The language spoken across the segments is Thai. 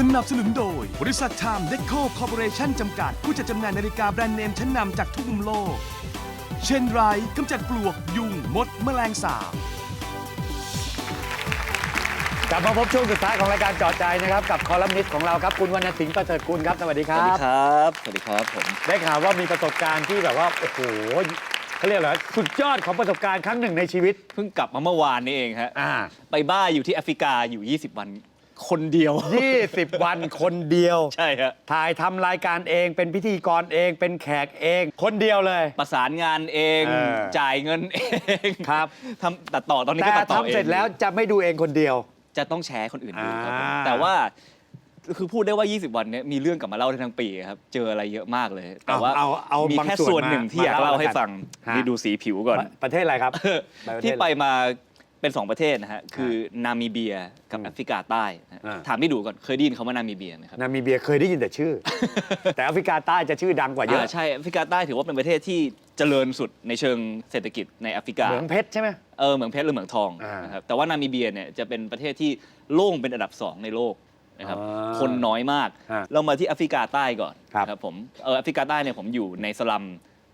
สนับสนุนโดย บริษัทไทม์เดคโคคอร์ปอเรชั่นจำกัด ผู้จัดจำหน่ายนาฬิกาแบรนด์เนมชั้นนำจากทุกมุมโลก เช่นไรกำจัดปลวก ยุง มด แมลงสาบ กลับมาพบช่วงสุดท้ายของรายการเจอดใจนะครับ กับคอลัมนิสต์ของเราครับคุณวรรณสิงห์ประเสริฐกุลครับ สวัสดีคสรัวัสดีบ ครับ สวัสดีครับผม ได้ข่าวว่ามีประสบการณ์ที่แบบว่าโอ้โหเขาเรียกอะไรสุดยอดของประสบการณ์ครั้งหนึ่งในชีวิตเพิ่งกลับมาเมื่อวานนี้เองฮะ อ่า ไปบ้าอยู่ที่แอฟริกาอยู่ 20 วัน คนเดียว 20 วันคนเดียว ใช่ฮะถ่ายทำรายการเองเป็นพิธีกรเองเป็นแขกเอง คนเดียวเลย ประสานงานเองเออ จ่ายเงินเองครับ ทำตัดต่อตอนนี้แต่ก็ตัดต่อเองทำเสร็จแล้วจะไม่ดูเองคนเดียว จะต้องแชร์คนอื่นดูครับผมอ่า แต่ว่าคือพูดได้ว่า 20 วันเนี้ยมีเรื่องกลับมาเล่าได้ทั้งปีครับ เจออะไรเยอะมากเลย แต่ว่าเอาเอามีบางแค่ส่ส่ววนนหนึ่งมาที่อยากมาเล่าเล่าให้แล้วกันฟังฮะนี่ดูสีผิวก่อน ประเทศอะไรครับประเทศที่อะไรไปมา เป็นสองประเทศนะฮะคือนามิเบียกับอืมแอฟริกาใต้นะฮะอ่า ถามพี่ดูก่อนเคยได้ยินคำว่านามิเบียไหมครับนามิเบียเคยได้ยินแต่ชื่อ แต่แอฟริกาใต้จะชื่อดังกว่าเยอะอ่าใช่แอฟริกาใต้ถือว่าเป็นประเทศที่เจริญสุดในเชิงเศรษฐกิจในแอฟริกา เหมืองเพชรใช่ไหม เออเหมืองเพชรหรือเหมืองทองอ่านนะครับแต่ว่านามิเบียเนี่ยจะเป็นประเทศที่โล่งเป็นอันดับสองในโลกนะครับอ่าคนน้อยมากฮะเรามาที่แอฟริกาใต้ก่อนครับ นะครับผมเออแอฟริกาใต้เนี่ยผมอยู่ในสลัม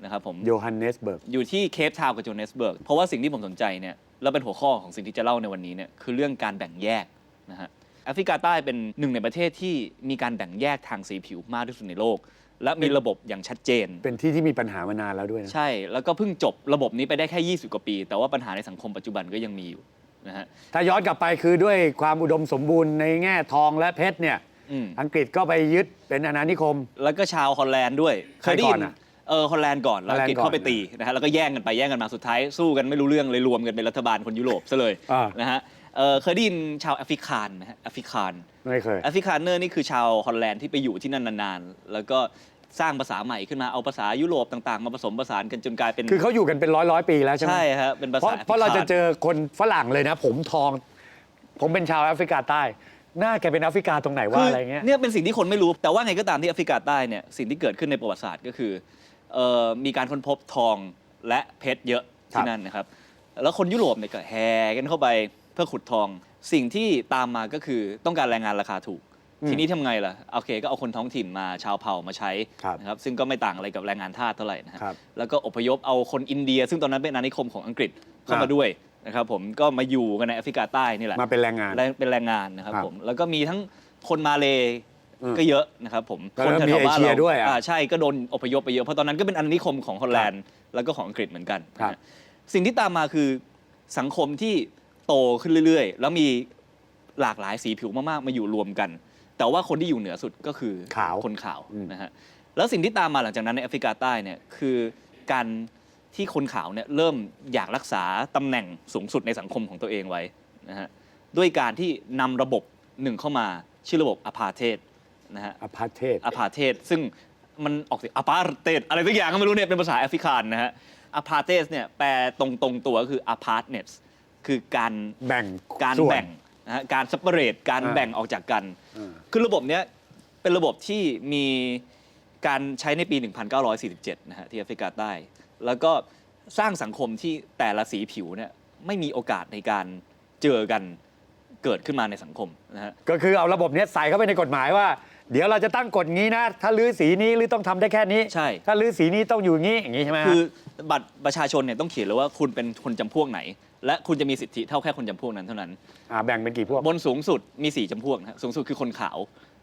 นะครับผมโยฮันเนสเบิร์ก อยู่ที่เคปทาวน์กับโจเนสเบิร์กเพราะว่าสิ่งที่ผมสนใจเนี่ยแล้วเป็นหัวข้อของสิ่งที่จะเล่าในวันนี้เนี่ยคือเรื่องการแบ่งแยกนะฮะแอฟริกาใต้เป็นหนึ่งในประเทศที่มีการแบ่งแยกทางสีผิวมากที่สุดในโลก และมีระบบอย่างชัดเจน เป็นที่ที่มีปัญหามานานแล้วด้วยนะ ใช่ แล้วก็เพิ่งจบระบบนี้ไปได้แค่ 20 กว่าปี แต่ว่าปัญหาในสังคมปัจจุบันก็ยังมีอยู่นะฮะ ถ้าย้อนกลับไปคือด้วยความอุดมสมบูรณ์ในแง่ทองและเพชรเนี่ย อืม อังกฤษก็ไปยึดเป็นอาณานิคม แล้วก็ชาวฮอลแลนด์ด้วยใครยได้ก่ยิอนอะเออฮอลแลนด์ก่อนแล้วอังกฤษฮอลแลนด์ก่อนเข้าไปตีนะฮะแล้วก็แย่งกันไปแย่งกันมาสุดท้ายสู้กันไม่รู้เรื่องเลยรวมกันเป็นรัฐบาลคนยุโรปซะเลยอ่านะฮะเออเคยได้ยินชาวแอฟริกันไหมฮะแอฟริกันไม่เคย แอฟริกันเนอร์นี่คือชาวฮอลแลนด์ที่ไปอยู่ที่นั่นนานๆ แล้วก็สร้างภาษาใหม่ขึ้นมาเอาภาษายุโรปต่างๆ มาผสมผสานกันจนกลายเป็นคือเขาอยู่กันเป็นร้อยร้อยปีแล้วใช่ไหม ใช่ฮะเป็นภาเพราะษาเพราะเราจะแอฟเจริกันอคนฝรั่งเลยนะ ผมทอง ผมเป็นชาวแอฟริกาใต้ หน้าแกเป็นแอฟริกาตรงไหนวะอะไรเงี้ย เนี่ยเป็นสิ่งที่คนไม่รู้ แต่ว่าไงก็ตามที่แอฟริกาใต้เนี่ยสิ่งที่เกิดขึ้นในประวัติศาสตร์ก็คือ เอ่อมีการค้นพบทองและเพชรเยอะครัที่บนั่นนะครับ แล้วคนยุโรปเนี่ยก็แห่กันเข้าไปเพื่อขุดทอง สิ่งที่ตามมาก็คือต้องการแรงงานราคาถูก ทีนี้ทำไงล่ะ โอเค ก็เอาคนท้องถิ่นมาชาวเผ่ามาใช้ครับนะครับ ซึ่งก็ไม่ต่างอะไรกับแรงงานทาสเท่าไหร่นะฮะครับ แล้วก็อพยพเอาคนอินเดีย ซึ่งตอนนั้นเป็นอาณานิคมของอังกฤษเข้ามาอ่าด้วยนะครับผมก็มาอยู่กันในแอฟริกาใต้นี่แหละมาเป็นแรงงานแรงเป็นแรงงานนะครับครับผมแล้วก็มีทั้งคนมาเลอืม ก็เยอะนะครับผมแล้วคนก็แถมีวๆบ้านเอเชียเราด้วยอะ อ่าใช่ก็โดนอพยพไปเยอะเพราะตอนนั้นก็เป็นอาณานิคมของฮอลแลนด์แล้วก็ของอังกฤษเหมือนกันครับนะฮะสิ่งที่ตามมาคือสังคมที่โตขึ้นเรื่อยๆ แล้วมีหลากหลายสีผิวมากๆ มาอยู่รวมกัน แต่ว่าคนที่อยู่เหนือสุดก็คือขาวคนขาวอืม นะฮะแล้วสิ่งที่ตามมาหลังจากนั้นในแอฟริกาใต้เนี่ยคือการที่คนขาวเนี่ยเริ่มอยากรักษาตำแหน่งสูงสุดในสังคมของตัวเองไว้นะฮะด้วยการที่นำระบบหนึ่งเข้ามาชื่อระบบอพาร์เทส นะฮะอพาร์ตเทศอพาร์เทสซึ่งมันออกเสียงอพาร์เทสอะไรสักอย่างก็ไม่รู้เนี่ยเป็นภาษาแอฟริกันนะฮะอพาร์เทสเนี่ยแปลตรงตรงๆตัวก็คืออพาร์ตเนสคือการ แบ่งการส่วน แบ่งนะฮะการ separate การอ่าแบ่งออกจากกัน อ่า คือระบบเนี้ยเป็นระบบที่มีการใช้ในปี 1947 นะฮะที่แอฟริกาใต้ แล้วก็สร้างสังคมที่แต่ละสีผิวเนี่ยไม่มีโอกาสในการเจอกันเกิดขึ้นมาในสังคมนะฮะ ก็คือเอาระบบเนี้ยใส่เข้าไปในกฎหมายว่า เดี๋ยวเราจะตั้งกฎงี้นะ ถ้าลื้อสีนี้หรือต้องทำได้แค่นี้ ใช่ ถ้าลื้อสีนี้ต้องอยู่งี้อย่างงี้ใช่ไหมฮะคือบัตรประชาชนเนี่ยต้องเขียนเลยว่าคุณเป็นคนจำพวกไหน และคุณจะมีสิทธิเท่าแค่คนจำพวกนั้นเท่านั้น อ่าแบ่งเป็นกี่พวก บนสูงสุดมีสี่จำพวกนะฮะสูงสุดคือคนขาว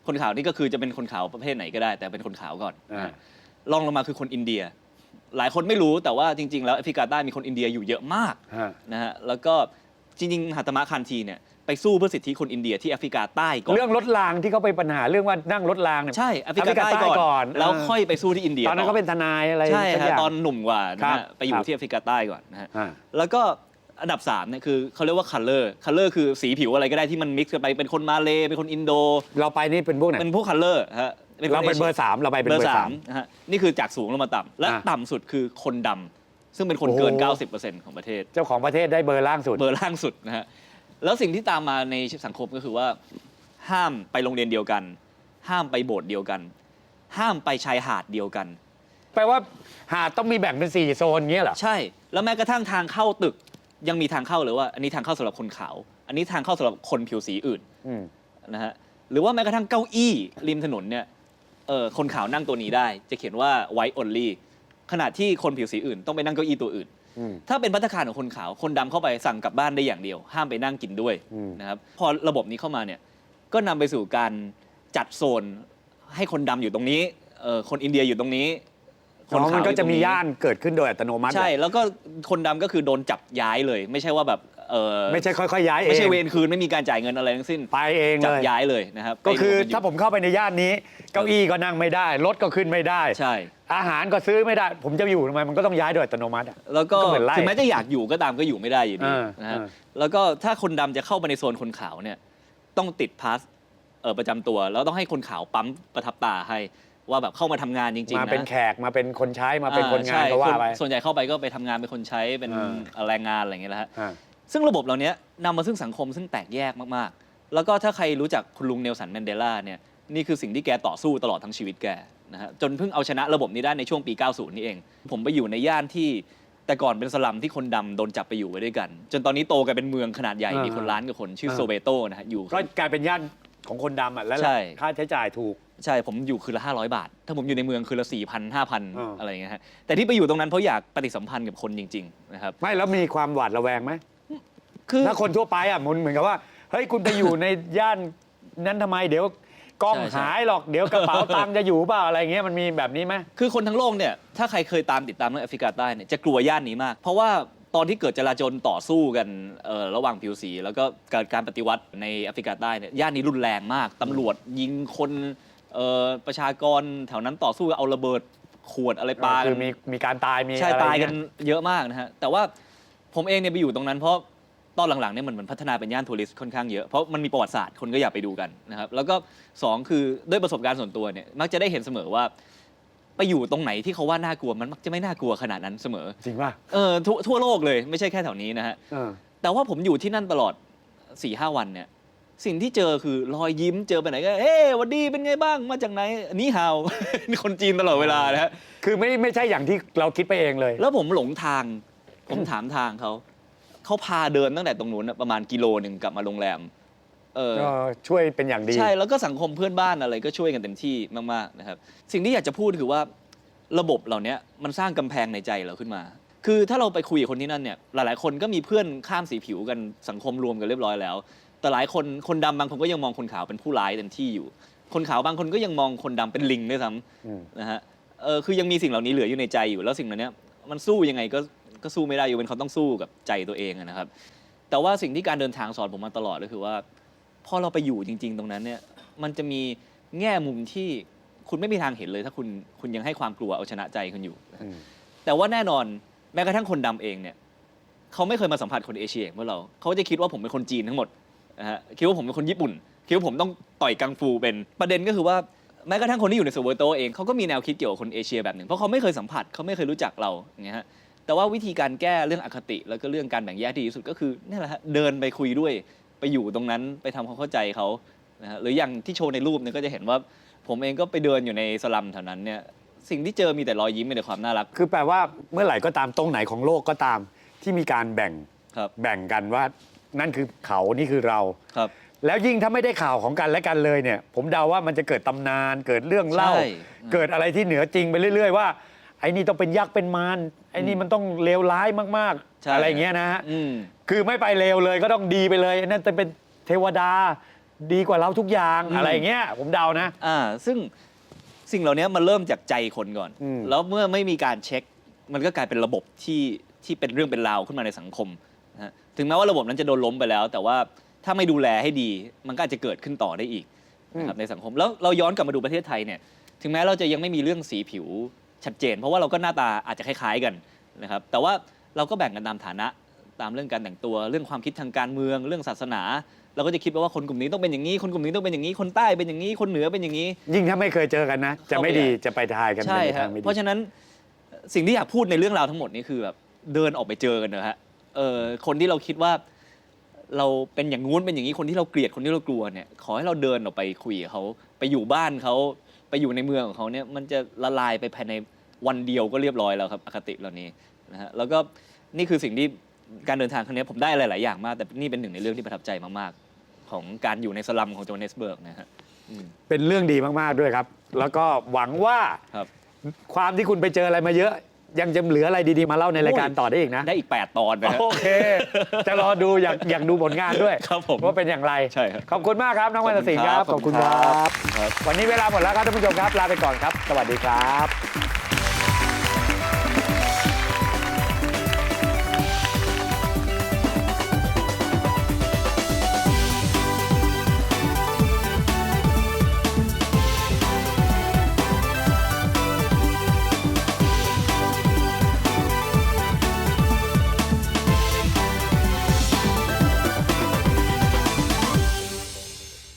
คนขาวนี่ก็คือจะเป็นคนขาวประเภทไหนก็ได้ แต่เป็นคนขาวก่อนนะฮะอ่า ลองลงมาคือคนอินเดีย หลายคนไม่รู้แต่ว่าจริง ๆ แล้วแอฟริกาใต้มีคนอินเดียอยู่เยอะมากฮะ นะฮะแล้วก็จริงๆหัตมะคันทีเนี่ย ไปสู้เพื่อสิทธิคนอินเดียที่แอฟริกาใต้ก่อน เรื่องรถรางที่เขาไปปัญหาเรื่องว่านั่งรถรางเนี่ย ใช่แอฟริกาใต้ก่อนแล้วค่อยไปสู้ที่อินเดียตอนนั้นต่เขาเป็นทนายอะไรใช่สักฮะย่างตอนหนุ่มกว่านะครัฮะบไปอคยู่รับที่แอฟริกาใต้ก่อนนะฮะอ่าแล้วก็อันดับ3เนี่ยคือเขาเรียกว่า color color คือสีผิวอะไรก็ได้ที่มันมิกซ์กันไปเป็นคนมาเลเป็นคนอินโด เราไปนี่เป็นพวกไหนเป็นพวก color ฮะคเราเป็นเบอร์สามเราไปเป็นเบอเบอร์ร์สาสามมนะฮะนี่คือจากสูงลงมาต่ำและอะต่ำสุดคือคนดำซึ่งเป็นคนเกินโอ้โห90%ของประเทศ เจ้าของประเทศได้เบอร์ล่างสุด เบอร์ล่างสุดนะฮะ แล้วสิ่งที่ตามมาในสังคมก็คือว่า ห้ามไปโรงเรียนเดียวกัน ห้ามไปโบสถ์เดียวกัน ห้ามไปชายหาดเดียวกัน แปลว่าหาดต้องมีแบ่งเป็นสี่โซนเงี้ยเหรอ ใช่ แล้วแม้กระทั่งทางเข้าตึกยังมีทางเข้าเลยว่า อันนี้ทางเข้าสำหรับคนขาว อันนี้ทางเข้าสำหรับคนผิวสีอื่นอืม นะฮะหรือว่าแม้กระทั่งเก้าอี้ริมถนนเนี่ยเออคนขาวนั่งตัวนี้ได้ จะเขียนว่า white only ขณะที่คนผิวสีอื่นต้องไปนั่งเก้าอี้ตัวอื่น อืม ถ้าเป็นพัตตาคารของคนขาว คนดำเข้าไปสั่งกลับบ้านได้อย่างเดียว ห้ามไปนั่งกินด้วยอืม นะครับ พอระบบนี้เข้ามาเนี่ยก็นำไปสู่การจัดโซนให้คนดำอยู่ตรงนี้เอ่อคนอินเดียอยู่ตรงนี้อ๋อขาวมันก็จะมีอยู่ตรง ย่านเกิดขึ้นโดยอัตโนมัติ ใช่ แล้วก็คนดำก็คือโดนจับย้ายเลย ไม่ใช่ว่าแบบ เออไม่ใช่ค่อยๆย้ายเองไม่ใช่เวรคืนไม่มีการจ่ายเงินอะไรทั้งสิ้นไปเองจัเลบย ย้ายเลยนะครับก็คือไปรวกันยู่ถ้าผมเข้าไปในย่านนี้ เก้าอี้ก็นั่งไม่ได้ รถก็ขึ้นไม่ได้ ใช่ อาหารก็ซื้อไม่ได้ ผมจะอยู่ทำไมมันก็ต้องย้ายโดยอัตโนมัติอะ แล้วก็ก็เหมือนไล่ถึงแม้จะอยากอยู่ก็ตามก็อยู่ไม่ได้อยู่ดีอ่านะฮะอ่าแล้วก็ถ้าคนดำจะเข้าไปในโซนคนขาวเนี่ยต้องติดพาสเอ่อประจำตัว แล้วต้องให้คนขาวปั๊มประทับตาให้ว่าแบบเข้ามาทำงานจริงๆมานะเป็นแขกมาเป็นคนใช้มาเป็นคนงานอ่ใช่ก็ว่าไป ส่วนใหญ่เข้าไปก็ไปทำงานเป็นคนใช้เป็นอ่าแรงงานอะไรอย่างเงี้ยแหละฮะ อ่า ซึ่งระบบเหล่านี้นำมาซึ่งสังคมซึ่งแตกแยกมากๆ แล้วก็ถ้าใครรู้จักคุณลุงเนลสันแมนเดลาเนี่ยนี่คือสิ่งที่แกต่อสู้ตลอดทั้งชีวิตแกนะฮะจนเพิ่งเอาชนะระบบนี้ได้ในช่วงปี 90 นี่เอง ผมไปอยู่ในย่านที่แต่ก่อนเป็นสลัมที่คนดำโดนจับไปอยู่ไว้ด้วยกัน จนตอนนี้โตกลายเป็นเมืองขนาดใหญ่อ่ามีมีคนล้านกว่าคนชื่ออ่าโซเบโตนะฮะอยู่ก็กลายเป็นย่านของคนดำอะแล้วใช่ค่าใช้จ่ายถูกใช่ ผมอยู่คืนละ 500 บาท ถ้าผมอยู่ในเมืองคืนละ 4,000อ่า5,000 อะไรอย่างเงี้ยฮะแต่ที่ไปอยู่ตรงนั้นเพราะอยากปฏิสัมพันธ์กับคนจริง ๆ นะครับ ไม่ แล้วมีความหวาดระแวงไหม คือถ้าคนทั่วไปอะมันเหมือนกับว่าเฮ้ยคุณไปอยู่ในย่านนั้นทำไมเดี๋ยวกล้องใช่ใช่ หายหรอกเดี๋ยวกระเป๋าตังค์จะอยู่เปล่าอะไรเงี้ยมันมีแบบนี้ไหม คือคนทั้งโลกเนี่ยถ้าใครเคยตามติดตามเรื่องแอฟริกาใต้เนี่ยจะกลัวย่านนี้มาก เพราะว่าตอนที่เกิดจลาจลต่อสู้กันเอ่อระหว่างผิวสี แล้วก็เกิดการปฏิวัติในแอฟริกาใต้เนี่ยย่านนี้รุนแรงมากตำรวจยิงคนเอ่อประชากรแถวนั้นต่อสู้เอาระเบิดขวดอะไรปาคืกัอนมีมีการตายมีใช่อะไรตายกันเงี้เยอะมากนะฮะ แต่ว่าผมเองเนี่ยไปอยู่ตรงนั้นเพราะ ตอนหลังๆเนี่ยมันเหมือนพัฒนาเป็นย่านทัวริสต์ค่อนข้างเยอะ เพราะมันมีประวัติศาสตร์คนก็อยากไปดูกันนะครับ แล้วก็สองคือด้วยประสบการณ์ส่วนตัวเนี่ยมักจะได้เห็นเสมอว่า ไปอยู่ตรงไหนที่เขาว่าน่ากลัวมันมักจะไม่น่ากลัวขนาดนั้นเสมอจริงป่ะเออทั่วทั่วโลกเลยไม่ใช่แค่แถวนี้นะฮะ เออ แต่ว่าผมอยู่ที่นั่นตลอด4ี่ห้าวันเนี่ย สิ่งที่เจอคือรอยยิ้มเจอไปไหนก็เฮ้หวันดีเป็นไงบ้างมาจากไหนนี่ฮาวนี่คนจีนตลอดเวลานะฮะ คือไม่ไม่ใช่อย่างที่เราคิดไปเองเลย แล้วผมหลงทาง ผมถามทางเขา เขาพาเดินตั้งแต่ตรงนู้นน่ะประมาณกิโลหนึ่งกลับมาโรงแรม เออ ก็ช่วยเป็นอย่างดี ใช่แล้วก็สังคมเพื่อนบ้านอะไรก็ช่วยกันเต็มที่มากๆนะครับ สิ่งที่อยากจะพูดคือว่าระบบเหล่านี้มันสร้างกำแพงในใจเราขึ้นมา คือถ้าเราไปคุยกับคนที่นั่นเนี่ยหลายๆ คนก็มีเพื่อนข้ามสีผิวกันสังคมรวมกันเรียบร้อยแล้ว แต่หลายคนคนดำบางคนก็ยังมองคนขาวเป็นผู้ร้ายเต็มที่อยู่ คนขาวบางคนก็ยังมองคนดำเป็นลิงด้วยซ้อืมำนะฮะเออคือยังมีสิ่งเหล่านี้เหลืออยู่ในใจอยู่แล้วสิ่งเหล่านี้มันสู้ยังไงก็ ก็สู้ไม่ได้อยู่เป็นเขาต้องสู้กับใจตัวเองอะนะครับ แต่ว่าสิ่งที่การเดินทางสอนผมมาตลอดก็คือว่าพอเราไปอยู่จริง ๆ ตรงนั้นเนี่ยมันจะมีแง่มุมที่คุณไม่มีทางเห็นเลย ถ้าคุณคุณยังให้ความกลัวเอาชนะใจคุณอยู่ อืม แต่ว่าแน่นอนแม้กระทั่งคนดำเองเนี่ยเขาไม่เคยมาสัมผัสคนเอเชียเหมือนเราเขาจะคิดว่าผมเป็นคนจีนทั้งหมดนะฮะคิดว่าผมเป็นคนญี่ปุ่น คิดว่าผมต้องต่อยกังฟูเป็นประเด็นก็คือว่าแม้กระทั่งคนที่อยู่ในโซเวโตเองเขาก็มีแนวคิดเกี่ยวกับคนเอเชียแบบหนึ่งเพราะเขาไม่เคยสัมผัสเขาไม่เคยรู้จักเราอย่างเงี้ยฮะ แต่ว่าวิธีการแก้เรื่องอคติ แล้วก็เรื่องการแบ่งแยกที่ดีที่สุดก็คือนี่แหละฮะเดินไปคุยด้วยไปอยู่ตรงนั้นไปทำความเข้าใจเขานะฮะหรืออย่างที่โชว์ในรูปเนี่ยก็จะเห็นว่า ผมเองก็ไปเดินอยู่ในสลัมแถวนั้นเนี่ยสิ่งที่เจอมีแต่รอยยิ้มมีแต่ความน่ารักคือแปลว่าเมื่อไหร่ก็ตามตรงไหนของโลกก็ตาม ที่มีการแบ่งครับแบ่งกันว่านั่นคือเขานี่คือเรา ครับ แล้วยิ่งถ้าไม่ได้ข่าวของกันและกันเลยเนี่ย ผมเดาว่ามันจะเกิดตำนานเกิดเรื่องเล่า ใช่ เกิดอะไรที่เหนือจริงไปเรื่อย ๆ ว่า ไอ้นี่ต้องเป็นยักษ์เป็นมารไอ้นี่มันต้องเลวร้ายมากใช่ ๆ อะไรอย่างเงี้ยนะฮะอืม คือไม่ไปเลวเลยก็ต้องดีไปเลยไอ้นั่นจะเป็นเทวดาดีกว่าเราทุกอย่างอืม อะไรอย่างเงี้ยผมเดานะ อ่าซึ่งสิ่งเหล่านี้มันเริ่มจากใจคนก่อน อืม แล้วเมื่อไม่มีการเช็ค มันก็กลายเป็นระบบที่ที่เป็นเรื่องเป็นราวขึ้นมาในสังคมนะฮะถึงแม้ว่าระบบนั้นจะโดนล้มไปแล้ว แต่ว่าถ้าไม่ดูแลให้ดี มันก็อาจจะเกิดขึ้นต่อได้อีกนะครับในสังคมแล้วเราย้อนกลับมาดูประเทศไทยเนี่ย ถึงแม้เราจะยังไม่มีเรื่องสีผิว ชัดเจน เพราะว่าเราก็หน้าตาอาจจะคล้ายๆกันนะครับแต่ว่าเราก็แบ่งกันตามฐานะตามเรื่องการแต่งตัว เรื่องความคิดทางการเมืองเรื่องศาสนา เราก็จะคิดไปว่าคนกลุ่มนี้ต้องเป็นอย่างนี้ คนกลุ่มนี้ต้องเป็นอย่างนี้คนใต้เป็นอย่างนี้คนเหนือเป็นอย่างนี้ ยิ่งถ้าไม่เคยเจอกันนะ จะไม่ดีจะไปทายกันใช่ไปครัทาบงไม่ดีเพราะฉะนั้นสิ่งที่อยากพูดในเรื่องราวทั้งหมดนี้คือแบบเดินออกไปเจอกันนะฮะเออคนที่เราคิดว่าเราเป็นอย่างงู้นเป็นอย่างนี้คนที่เราเกลียดคนที่เรากลัวเนี่ยขอให้เราเดินออกไปคุยกับเขาไปอยู่บ้านเขา ไปอยู่ในเมืองของเขาเนี่ยมันจะละลายไปภายในวันเดียวก็เรียบร้อยแล้วครับอคติเหล่านี้นะฮะแล้วก็นี่คือสิ่งที่การเดินทางครั้งนี้ผมได้หลาย ๆ อย่างมาก แต่นี่เป็นหนึ่งในเรื่องที่ประทับใจมาก ๆ ของการอยู่ในสลัมของโจเนสเบิร์กนะฮะอืมเป็นเรื่องดีมาก ๆ ด้วยครับ แล้วก็หวังว่าครับ ความที่คุณไปเจออะไรมาเยอะ ยังจะเหลืออะไรดีๆมาเล่าในรายการต่อได้อีกนะ ได้อีก 8 ตอนนะฮะ โอเค จะรอดูอยากอยากดูผลงานด้วยครับผมว่าเป็นอย่างไร ใช่ครับขอบคุณมากครับน้องวรรณสิงห์ครับขอบคุณครับครับวันนี้เวลาหมดแล้วครับท่านผู้ชมครับ ลาไปก่อนครับ สวัสดีครับ